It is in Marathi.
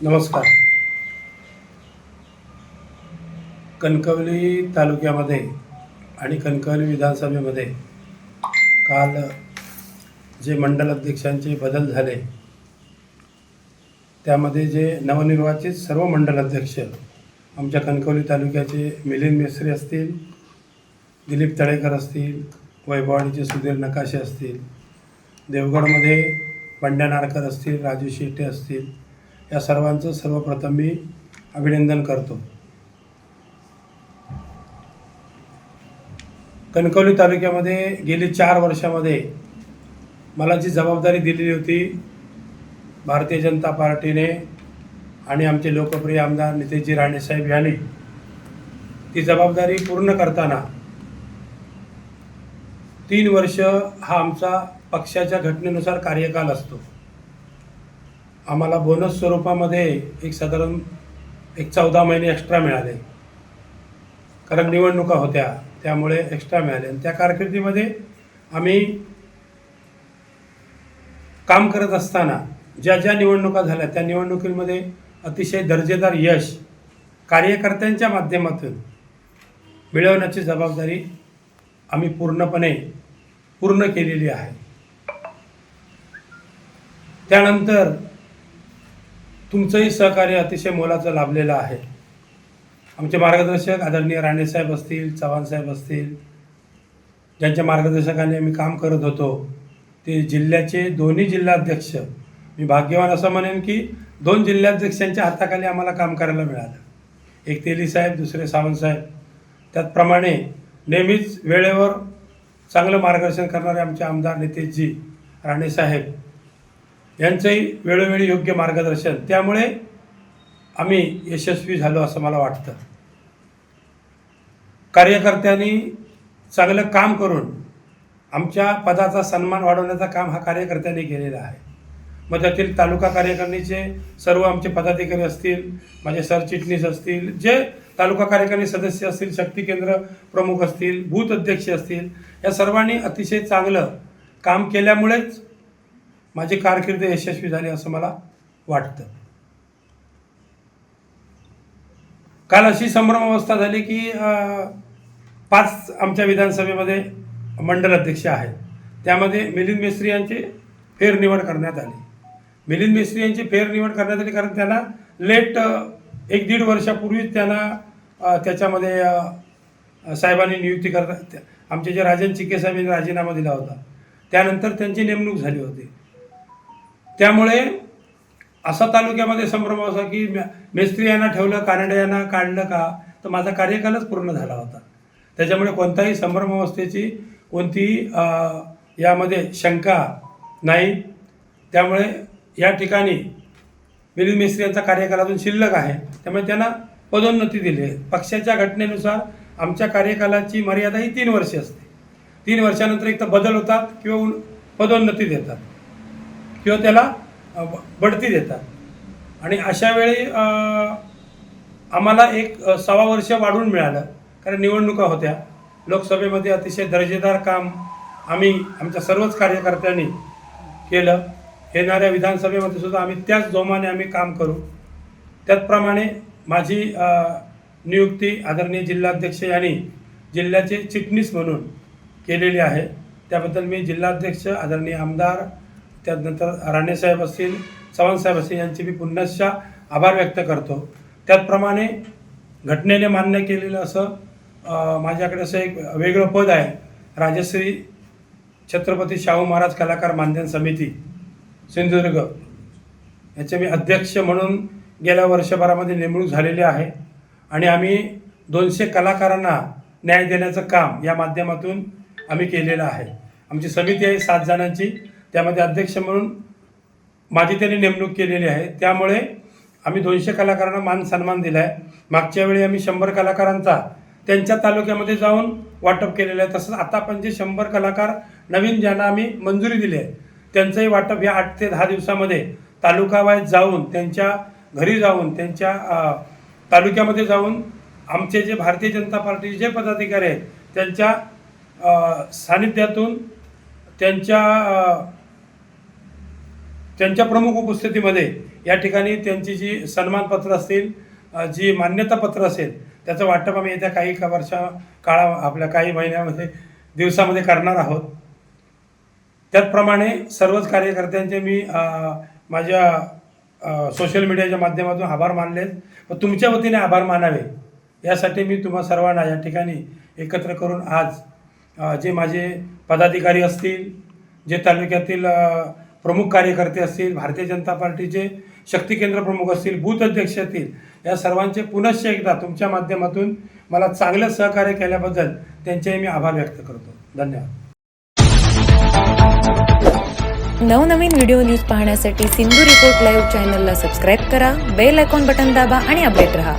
नमस्कार. कणकवली तालुक्यामध्ये आणि कणकवली विधानसभेमध्ये काल जे मंडल अध्यक्षांचे बदल झाले त्यामध्ये जे नवनिर्वाचित सर्व मंडल अध्यक्ष आमच्या कणकवली तालुक्याचे मिलिंद मेस्त्री असतील दिलीप तळेकर असतील वैभवाडीचे सुधीर नकाशे असतील देवगडमध्ये बंड्या नारकर असतील राजू शेट्टे असतील या सर्वांचं सर्वप्रथम मी अभिनंदन करतो. कणकवली तालुक्यामध्ये गेली चार वर्षामध्ये मला जी जबाबदारी दिलेली होती भारतीय जनता पार्टीने आणि आमचे लोकप्रिय आमदार नितेशजी राणेसाहेब यांनी ती जबाबदारी पूर्ण करताना तीन वर्ष हा आमचा पक्षाच्या घटनेनुसार कार्यकाल असतो. आम्हाला बोनस स्वरूपामध्ये एक साधारण एक चौदा महिने एक्स्ट्रा मिळाले. कारण निवडणुका होत्या त्यामुळे एक्स्ट्रा मिळाले. आणि त्या कारकिर्दीमध्ये आम्ही काम करत असताना ज्या ज्या निवडणुका झाल्या त्या निवडणुकीमध्ये अतिशय दर्जेदार यश कार्यकर्त्यांच्या माध्यमातून मिळवण्याची जबाबदारी आम्ही पूर्णपणे पूर्ण केलेली आहे. त्यानंतर तुमचंही सहकार्य अतिशय मोलाचं लाभलेलं आहे. आमचे मार्गदर्शक आदरणीय राणेसाहेब असतील चव्हाणसाहेब असतील ज्यांच्या मार्गदर्शकाने आम्ही काम करत होतो ते जिल्ह्याचे दोन्ही जिल्हाध्यक्ष मी भाग्यवान असं म्हणेन की दोन जिल्हाध्यक्षांच्या हाताखाली आम्हाला काम करायला मिळालं. एक तेलीसाहेब दुसरे सावंतसाहेब त्याचप्रमाणे नेहमीच वेळेवर चांगलं मार्गदर्शन करणारे आमचे आमदार नितेशजी राणेसाहेब यांचंही वेळोवेळी योग्य मार्गदर्शन. त्यामुळे आम्ही यशस्वी झालो असं मला वाटतं. कार्यकर्त्यांनी चांगलं काम करून आमच्या पदाचा सन्मान वाढवण्याचं काम हा कार्यकर्त्यांनी केलेला आहे. मग त्यातील तालुका कार्यकारिणीचे सर्व आमचे पदाधिकारी असतील माझे सरचिटणीस असतील जे तालुका कार्यकारिणी सदस्य असतील शक्ती केंद्र प्रमुख असतील बूथ अध्यक्ष असतील या सर्वांनी अतिशय चांगलं काम केल्यामुळेच माझी कारकीर्द यशस्वी झाली असं मला वाटतं. काल अशी संभ्रम अवस्था झाली की पाच आमच्या विधानसभेमध्ये मंडल अध्यक्ष आहेत. त्यामध्ये मिलिंद मेस्त्री यांची फेरनिवड करण्यात आली. मिलिंद मेस्त्री यांची फेरनिवड करण्यात आली कारण त्यांना लेट एक दीड वर्षापूर्वीच त्यांना त्याच्यामध्ये साहेबांनी नियुक्ती करता आमचे जे राजन चिके साहेबांनी राजीनामा दिला होता त्यानंतर त्यांची नेमणूक झाली होती. त्यामुळे असा तालुक्यामध्ये संभ्रम असा की मेस्त्री यांना ठेवलं कानडे यांना काढलं का? तर माझा कार्यकालच पूर्ण झाला होता. त्याच्यामुळे कोणताही संभ्रम अवस्थेची कोणतीही यामध्ये शंका नाही. त्यामुळे या ठिकाणी मिलिंद मिस्त्री यांचा कार्यकाल अजून शिल्लक आहे. त्यामुळे त्यांना पदोन्नती दिली आहे. पक्षाच्या घटनेनुसार आमच्या कार्यकालाची मर्यादा ही तीन वर्षे असते. तीन वर्षानंतर एक तर बदल होतात किंवा पदोन्नती देतात. किंवा त्याला बढती देतात. आणि अशा वेळी आम्हाला एक सव्वा वर्ष वाढून मिळालं. कारण निवडणुका होत्या. लोकसभेमध्ये अतिशय दर्जेदार काम आम्ही आमच्या सर्वच कार्यकर्त्यांनी केलं. येणाऱ्या विधानसभेमध्ये सुद्धा आम्ही त्याच जोमाने आम्ही काम करू. त्याचप्रमाणे माझी नियुक्ती आदरणीय जिल्हाध्यक्ष यांनी जिल्ह्याचे चिटणीस म्हणून केलेली आहे. त्याबद्दल मी जिल्हाध्यक्ष आदरणीय आमदार त्यानंतर राणेसाहेब असतील चव्हाणसाहेब असतील यांचे मी पुन्हा आभार व्यक्त करतो. त्याचप्रमाणे घटनेने मान्य केलेलं असं माझ्याकडे असं एक वेगळं पद आहे राजश्री छत्रपती शाहू महाराज कलाकार मानधन समिती सिंधुदुर्ग. याचे मी अध्यक्ष म्हणून गेल्या वर्षभरामध्ये नेमणूक झालेली आहे आणि आम्ही दोनशे कलाकारांना न्याय देण्याचं काम या माध्यमातून आम्ही केलेलं आहे. आमची समिती आहे सात जणांची. त्यामध्ये अध्यक्ष म्हणून माझी त्यांनी नेमणूक केलेली आहे. त्यामुळे आम्ही दोनशे कलाकारांना मान सन्मान दिला आहे मागच्या वेळी आम्ही शंभर कलाकारांचा त्यांच्या तालुक्यामध्ये जाऊन वाटप केलेलं आहे. तसंच आता पण जे शंभर कलाकार नवीन ज्यांना आम्ही मंजुरी दिली आहे त्यांचंही वाटप या आठ ते दहा दिवसामध्ये तालुकावाईज जाऊन त्यांच्या घरी जाऊन त्यांच्या तालुक्यामध्ये जाऊन आमचे जे भारतीय जनता पार्टीचे जे पदाधिकारी आहेत त्यांच्या सानिध्यातून त्यांच्या त्यांच्या प्रमुख उपस्थितीमध्ये या ठिकाणी त्यांची जी सन्मानपत्र असतील जी मान्यतापत्र असेल त्याचं वाटप आम्ही येत्या काही का वर्षा काळा आपल्या काही महिन्यामध्ये दिवसामध्ये करणार आहोत. त्याचप्रमाणे सर्वच कार्यकर्त्यांचे मी माझ्या सोशल मीडियाच्या माध्यमातून आभार मानले व तुमच्या वतीने आभार मानावे. यासाठी मी तुम्हा सर्वांना या ठिकाणी एकत्र करून आज जे माझे पदाधिकारी असतील जे तालुक्यातील प्रमुख कार्यकर्ते असतील भारतीय जनता पार्टीचे शक्ती केंद्र प्रमुख असतील बूथ अध्यक्ष असतील या सर्वांचे पुनश्च एकदा तुमच्या माध्यमातून मला चांगलं सहकार्य केल्याबद्दल त्यांचे मी आभार व्यक्त करतो. धन्यवाद. नवनवीन व्हिडिओ न्यूज पाहण्यासाठी सिंधू रिपोर्ट लाईव्ह चॅनलला सबस्क्राईब करा बेल आयकॉन बटन दाबा आणि अपडेट रहा.